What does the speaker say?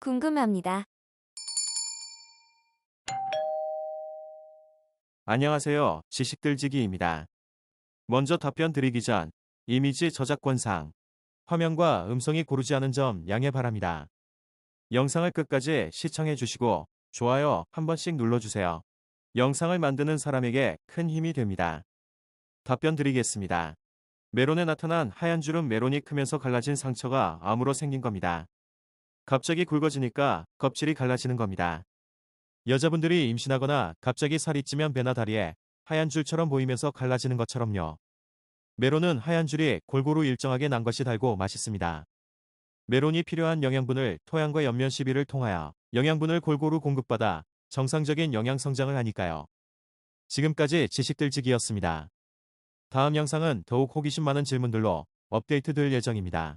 궁금합니다. 안녕하세요. 지식들지기입니다. 먼저 답변 드리기 전 이미지 저작권상 화면과 음성이 고르지 않은 점 양해 바랍니다. 영상을 끝까지 시청해 주시고 좋아요 한 번씩 눌러주세요. 영상을 만드는 사람에게 큰 힘이 됩니다. 답변 드리겠습니다. 메론에 나타난 하얀 주름 메론이 크면서 갈라진 상처가 암으로 생긴 겁니다. 갑자기 굵어지니까 껍질이 갈라지는 겁니다. 여자분들이 임신하거나 갑자기 살이 찌면 배나 다리에 하얀 줄처럼 보이면서 갈라지는 것처럼요. 메론은 하얀 줄이 골고루 일정하게 난 것이 달고 맛있습니다. 메론이 필요한 영양분을 토양과 옆면 시비를 통하여 영양분을 골고루 공급받아 정상적인 영양 성장을 하니까요. 지금까지 지식들지기였습니다. 다음 영상은 더욱 호기심 많은 질문들로 업데이트 될 예정입니다.